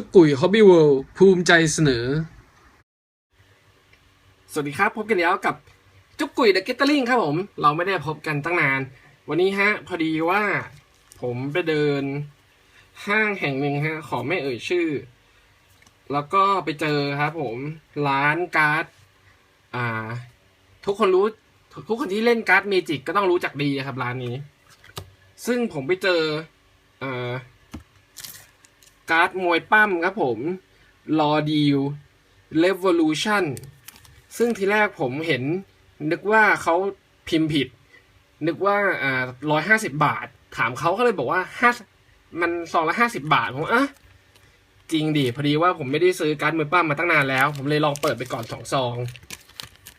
จุกกุยฮอบบี้เวิลด์ภูมิใจเสนอ สวัสดีครับ พบกันแล้วกับจุกกุยเดอะเกตเตอร์ลิงครับผม เราไม่ได้พบกันตั้งนาน วันนี้ฮะ พอดีว่าผมไปเดินห้างแห่งหนึ่งฮะ ขอไม่เอ่ยชื่อ แล้วก็ไปเจอครับผม ร้านการ์ด อ่า ทุกคนรู้ ทุกคนที่เล่นการ์ดเมจิกก็ต้องรู้จักดีครับร้านนี้ ซึ่งผมไปเจอ เอ่อ การ์ดมวยปั้มครับผมรอดีล Revolution ซึ่งทีแรกผมเห็น นึกว่าเขาพิมพ์ผิด นึกว่าอ่าร้อยห้าสิบบาท ถามเขาก็เลยบอกว่าห้ามันซองละห้าสิบบาท ผมอะจริงดิ พอดีว่าผมไม่ได้ซื้อการ์ดมือปั้มมาตั้งนานแล้ว ผมเลยลองเปิดไปก่อนสองซอง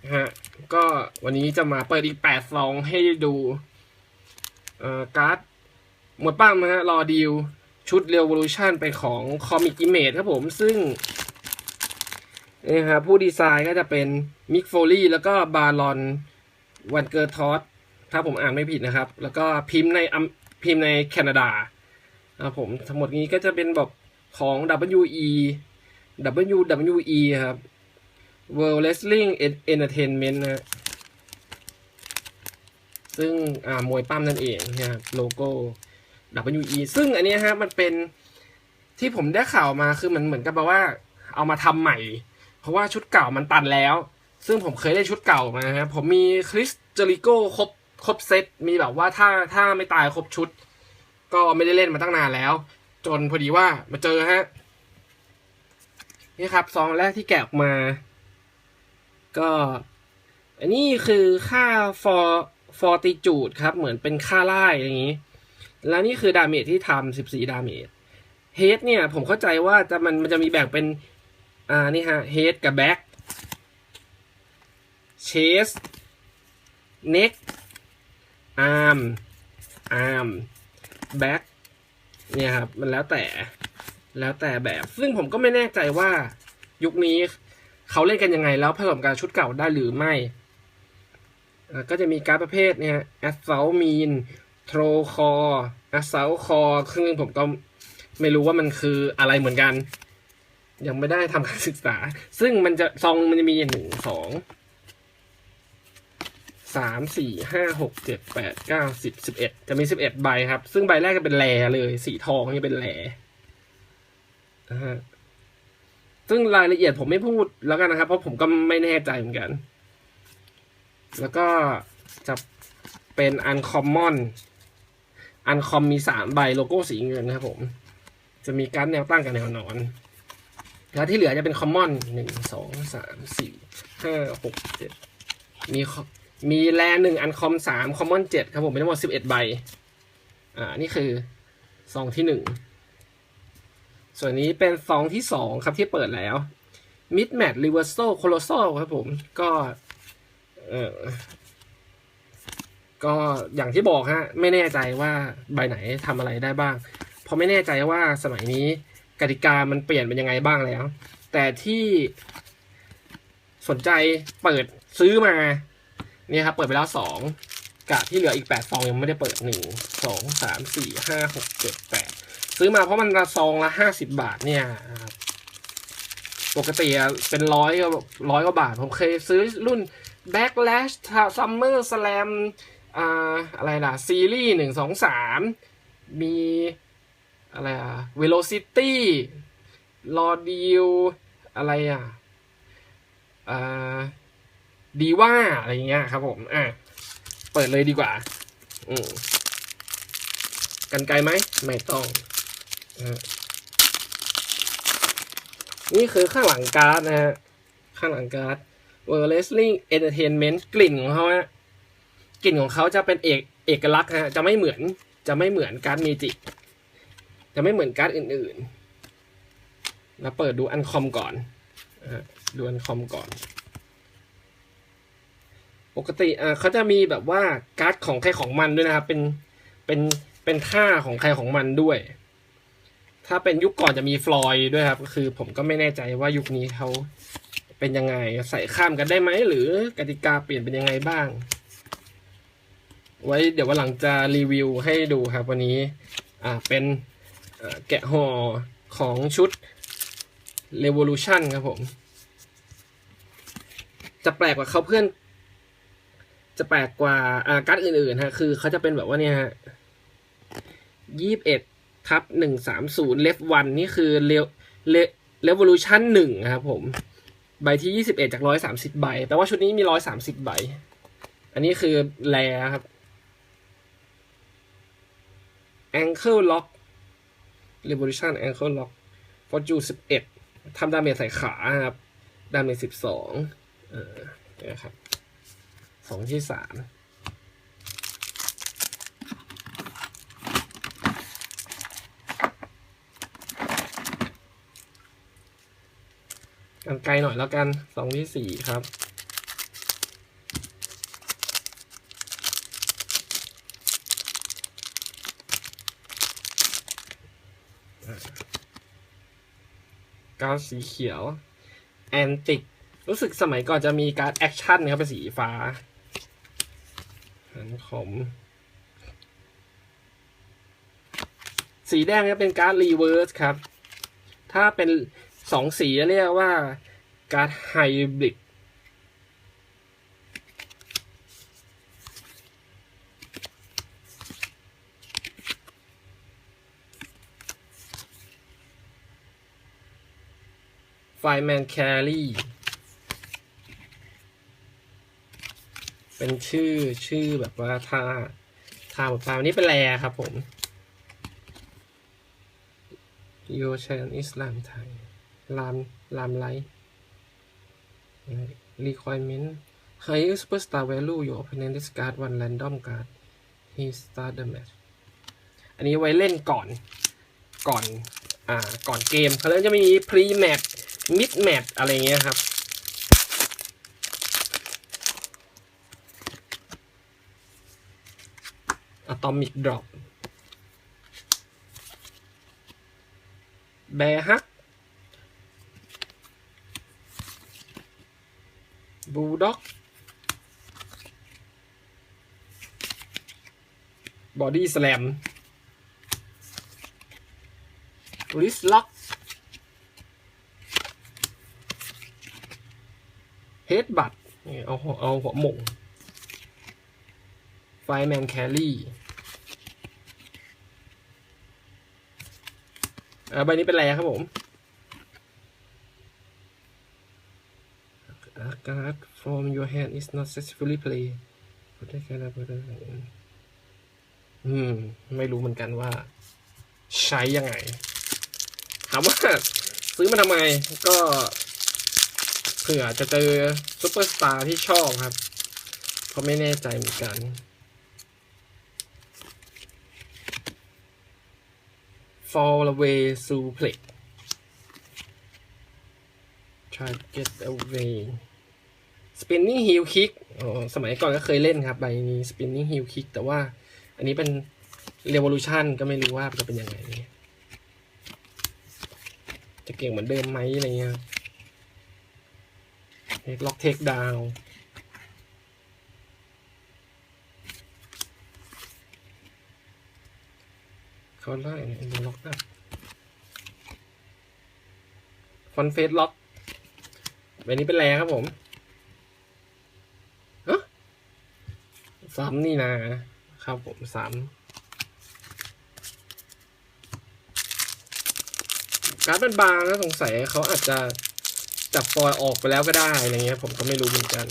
นะฮะ ก็วันนี้จะมาเปิดอีกแปดซองให้ดูเอ่อการ์ดมวยปั้มนะฮะรอดีล ชุด Revolution เป็นของ Comic Image ครับผมซึ่งนี่ครับผู้ดีไซน์ก็จะเป็นมิกโฟลี่แล้วก็บารอนวันเกอร์ทอสถ้าผมอ่านไม่ผิดนะครับ แล้วก็พิมพ์ในอัมพิมพ์ในแคนาดาครับผมทั้งหมดนี้ก็จะเป็นแบบของ WE WWE ครับ World Wrestling Entertainment นะซึ่งอ่ามวยปั้มนั่นเองนะครับโลโก้ WE ซึ่งอันนี้ฮะมันเป็นที่ผมได้ข่าวมาคือมันเหมือนกับแบบว่าเอามาทำใหม่ เพราะว่าชุดเก่ามันตันแล้ว ซึ่งผมเคยได้ชุดเก่ามานะครับผมมีคริสเจริโก้ครบครบเซตมีแบบว่าถ้าถ้าไม่ตายครบชุด ก็ไม่ได้เล่นมาตั้งนานแล้ว จนพอดีว่ามาเจอฮะนี่ครับซองแรกที่แกะออกมา ก็ อันนี้คือค่า for fortitude ครับ เหมือนเป็นค่าไล่อย่างนี้ แล้วนี่คือดาเมจที่ทำ14ดาเมจเฮดเนี่ยผมเข้าใจว่าจะมันมันจะมีแบ่งเป็น อ่า นี่ฮะเฮดกับแบ็กเชสเน็กอาร์มอาร์มแบ็กเนี่ยครับ มันแล้วแต่แล้วแต่แบบ ซึ่งผมก็ไม่แน่ใจว่ายุคนี้เขาเล่นกันยังไงแล้วผสมกับชุดเก่าได้หรือไม่ ก็จะมีการประเภทเนี่ยแอสเซลมีน โทรคอแอสเซลคอซึ่งผมก็ไม่รู้ว่ามันคืออะไรเหมือนกัน ยังไม่ได้ทำการศึกษา ซึ่งมันจะซองมันจะมีหนึ่งสองสามสี่ห้าหกเจ็ดแปดเก้าสิบสิบเอ็ดจะมีสิบเอ็ดใบครับ ซึ่งใบแรกจะเป็นแหลเลย สีทองนี่เป็นแหลนะฮะซึ่งรายละเอียดผมไม่พูดแล้วกันนะครับ เพราะผมก็ไม่แน่ใจเหมือนกัน แล้วก็จะเป็นอันคอมมอน อันคอมมีสามใบโลโก้สีเงินนะครับผม จะมีการแนวตั้งกับแนวนอน แล้วที่เหลือจะเป็นคอมมอนหนึ่งสองสามสี่ห้าหกเจ็ดมีมีแลหนึ่งอันคอมสามคอมมอนเจ็ดครับผมเป็นทั้งหมดสิบเอ็ดใบ อ่า นี่คือซองที่หนึ่ง ส่วนนี้เป็นซองที่สองครับที่เปิดแล้ว Mid Match Reversal Colossal ครับผม ก็ เออ ก็อย่างที่บอกฮะไม่แน่ใจว่าใบไหนทำอะไรได้บ้าง เพราะไม่แน่ใจว่าสมัยนี้กติกามันเปลี่ยนเป็นยังไงบ้างแล้ว แต่ที่สนใจเปิดซื้อมาเนี่ยครับเปิดไปแล้วสองกะที่เหลืออีกแปดซองยังไม่ได้เปิดหนึ่งสองสามสี่ห้าหกเจ็ดแปดซื้อมาเพราะมันละซองละห้าสิบบาทเนี่ยครับปกติเป็นร้อยร้อยกว่าบาท ผมเคยซื้อรุ่น Backlash Summer Slam อ่าอะไรล่ะ ซีรีส์หนึ่งสองสามมีอะไรอะ Velocity รอดิวอะไรอะอ่าดีว่าอะไรเงี้ยครับผม อะ เปิดเลยดีกว่า อืมกันไกลไหม ไม่ต้องอนี่คือข้างหลังการ์ดนะฮะ ข้างหลังการ์ด World Wrestling Entertainment กลิ่นของเขาฮะ กลิ่นของเขาจะเป็นเอกเอกลักษณ์ฮะจะไม่เหมือนจะไม่เหมือนการ์ดเมจิจะไม่เหมือนการ์ดอื่นๆแล้วเปิดดูอันคอมก่อนอะดูอันคอมก่อน ปกติอ่าเขาจะมีแบบว่าการ์ดของใครของมันด้วยนะครับ เป็นเป็นเป็นท่าของใครของมันด้วย ถ้าเป็นยุคก่อนจะมีฟลอยด์ด้วยครับ ก็คือผมก็ไม่แน่ใจว่ายุคนี้เขาเป็นยังไงใส่ข้ามกันได้ไหมหรือกติกาเปลี่ยนเป็นยังไงบ้าง ไว้เดี๋ยววันหลังจะรีวิวให้ดูครับวันนี้อ่าเป็นแกะห่อของชุด Revolution ครับผม จะแปลกกว่าเขาเพื่อน จะแปลกกว่าอ่าการ์ดอื่นๆฮะคือเขาจะเป็นแบบว่าเนี่ยฮะยี่สิบเอ็ดทับหนึ่งสามศูนย์เลฟวันนี่คือเลเลเรวอลูชันหนึ่งครับผม ใบที่ยี่สิบเอ็ดจากร้อยสามสิบใบแต่ว่าชุดนี้มีร้อยสามสิบใบ อันนี้คือแรครับ Ankle Lock Revolution Ankle Lock Fortune สิบเอ็ดทำดาเมจใส่ขาครับ ดาเมจสิบสองเออนี่ยครับสองที่สามกันไกลหน่อยแล้วกันสองที่สี่ครับ การดสีเขียว แอนติก รู้สึกสมัยก่อนจะมีการดแอคชั่นนะครับเป็นสีฟ้าหันขมสีแดงจะเป็นการ์ดรีเวิร์สครับ ถ้าเป็นสองสีเรียกว่าการ์ดไฮบริด แมนแครี่เป็นชื่อชื่อแบบว่าท่าท่าหมดปลาวันนี้เป็นแรครับผมโยเชนอิสลามไทยลามลามไลท์ requirement high superstar value your opponent discard one random card he start the match อันนี้ไว้เล่นก่อนก่อน อ่า ก่อนเกมเขาเลยจะมี pre match mid match อะไรเงี้ยครับ Atomic Drop แบฮักบูด็อกบอดี้สแลมริสล็อก เฮดบัตเอาเอาหัวหม่งไฟแมนแครี่อ่าใบนี้เป็นอะไรครับผม A card from your hand is not successfully played ได้แค่นั้นอืม ไม่รู้เหมือนกันว่า ใช้ยังไงถามว่าซื้อมาทำไมก็ ผื่อจะเจอซูเปอร์สตาร์ที่ชอบครับ เพราะไม่แน่ใจเหมือนกัน fall away suplex try get away spinning heel kick อ๋อสมัยก่อนก็เคยเล่นครับ ใบนี้ spinning heel kick แต่ว่าอันนี้เป็น revolution ก็ไม่รู้ว่าจะเป็นยังไง จะเก่งเหมือนเดิมไหมอะไรเงี้ย ล็อกเทคดาวเขาไล่เนี่ยล็อกอัพฟอนเฟสล็อกใบนี้เป็นแรครับผมฮะซ้ำนี่นะครับผมซ้ำการ์ดเป็นบางนะสงสัยเขาอาจจะ จับฟอยออกไปแล้วก็ได้อะไรเงี้ยผมก็ไม่รู้เหมือนกัน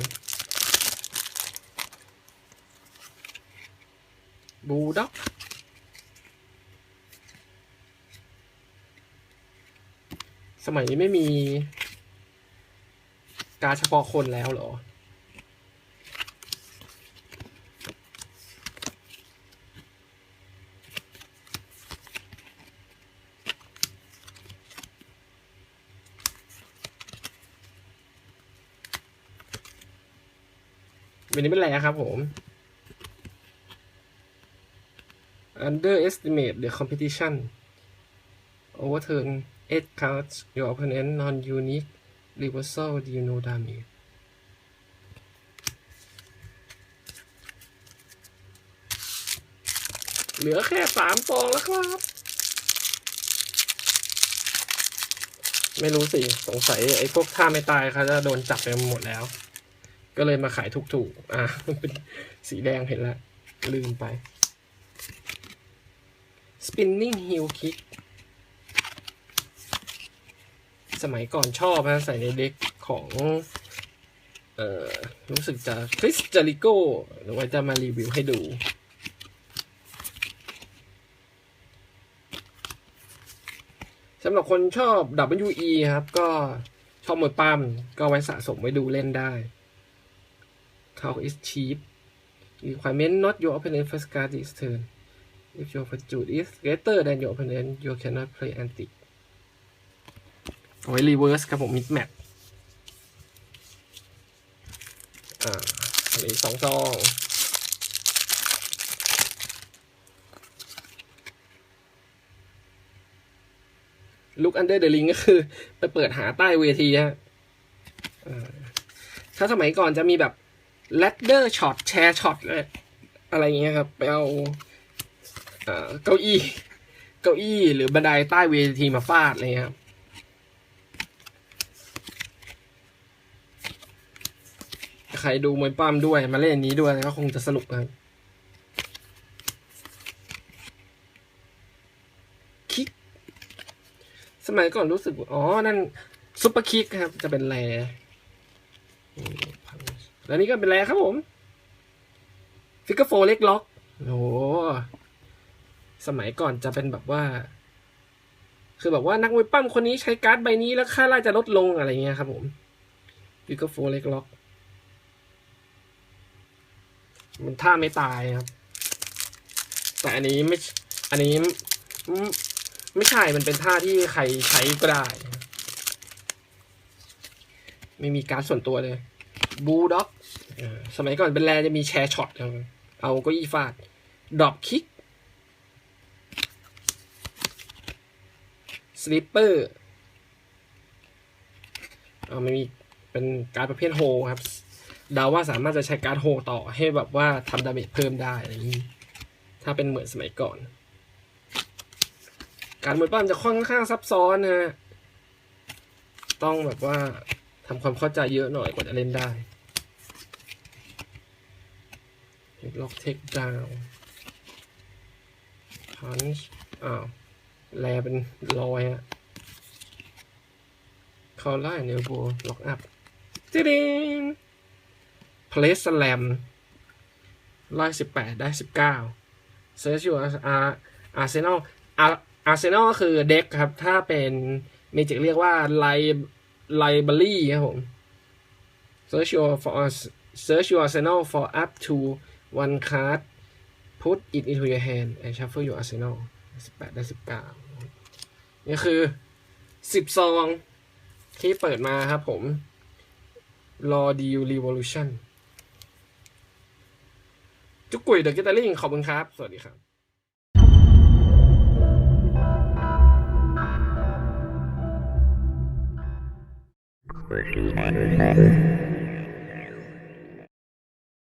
บูด็อกสมัยนี้ไม่มี การเฉพาะคนแล้วเหรอ วันนี้เป็นไรครับผม underestimate the competition overturn eight cards your opponent non-unique reversal deal no damage เหลือแค่สามฟองแล้วครับ ไม่รู้สิ สงสัยไอ้พวกท่าไม่ตายเขาจะโดนจับไปหมดแล้ว ก็เลยมาขายถูกๆ อะเป็นสีแดงเห็นแล้วลืมไป spinning heel kick สมัยก่อนชอบนะใส่ในเด็กของ เอ่อ รู้สึกจะคริสจาริโก้หรือว่าจะมารีวิวให้ดู สำหรับคนชอบ WE ครับ ก็ชอบมวยปั้มก็ไว้สะสมไว้ดูเล่นได้ เขา is cheap requirement not your opponent first card this turn if your fortune is greater than your opponent you cannot play anti เอาไว้ reverse ครับผม mid match อ่าเหลืออีกสองซองลุกอันเดอร์เดลิงก็คือ ไปเปิดหาใต้เวทีฮะถ้าสมัยก่อนจะมีแบบ แ a ดเดอร์ช็อตแชร์ช็อตอะไรเงี้ยครับไปเอาเก้าอี้ เก้าอี้หรือบันไดใต้เวทีมาฟาดอะไรเงี้ยครับใครดูมวยปั้มด้วยมาเล่นนี้ด้วยก็คงจะสนุกครับคิก สมัยก่อนรู้สึก อ๋อ นั่นซุปเปอร์คิกครับ จะเป็นแร แล้วนี่ก็เป็นแรครับผมฟิกเกอร์โฟเล็กล็อกโอ้สมัยก่อนจะเป็นแบบว่า คือแบบว่านักมวยปั้มคนนี้ใช้การ์ดใบนี้แล้วค่าไล่จะลดลงอะไรเงี้ยครับผมฟิกเกอร์โฟเล็กล็อก มันท่าไม่ตายครับ แต่อันนี้ไม่ อันนี้ไม่ใช่ มันเป็นท่าที่ใครใช้ก็ได้ ไม่มีการดส่วนตัวเลยบูด็อก สมัยก่อนเป็นแรจะมีแชร์ช็อตเอาก็ยี่ฟาดดรอปคิกสลิปเปอร์เอาไม่มีเป็นการประเภทโฮครับเดาว่าสามารถจะใช้การโฮต่อให้แบบว่าทำดาเมจเพิ่มได้อะไรอย่างนี้ถ้าเป็นเหมือนสมัยก่อน การมวยปั้มจะค่อนข้างซับซ้อนนะต้องแบบว่าทำความเข้าใจเยอะหน่อยกว่าจะเล่นได้ ล็อกเทคดาวพันช์อ้าวแลเป็นรอยอะคอลไล่เนลโบล็อกอัพจิ๊ดิงเพลสแลมร้อยสิบแปดได้สิบเก้าเซิร์ชอยู่อาร์อาร์เซนอลอาร์อาร์เซนอลคือเด็กครับ ถ้าเป็นเมจิกเรียกว่าไลไลบ a รี่ครับผม search your for search your arsenal for up to one card put it into your hand and shuffle your arsenal สิบแปดได้สิบเก้านี่คือสิบซอง ที่เปิดมาครับผมรอดีล revolution จุกกุยเดอะกิตาริงขอบคุณครับ สวัสดีครับ Question.